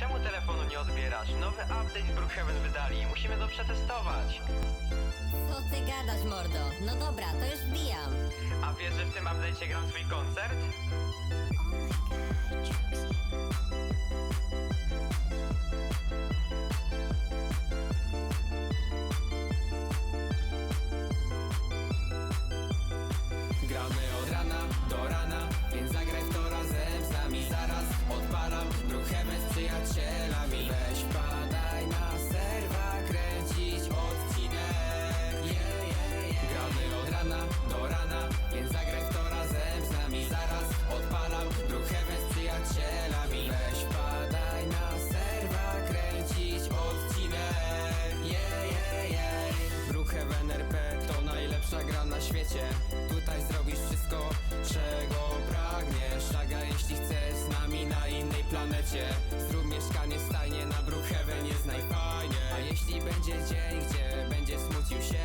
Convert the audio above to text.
Czemu telefonu nie odbierasz? Nowy update w Brookhaven wydali. Musimy to przetestować. Co ty gadasz, mordo? No dobra, to już wbijam. A wiesz, że w tym update'cie gram swój koncert? Weź padaj na serwa, kręcić odcinek. Yeah, yeah, yeah. Gramy od rana do rana, więc zagraj w to razem z nami. Zaraz odpalam Brookhaven z przyjacielami. Weź padaj na serwa, kręcić odcinek. Yeah, yeah, yeah. Brookhaven RP to najlepsza gra na świecie. Tutaj zrobisz wszystko, czego pragniesz. Aga, jeśli chcesz z nami na innej planecie Mieszkanie stajnie na Brookhaven jest najfajniej. A jeśli będzie dzień, gdzie będziesz smucił się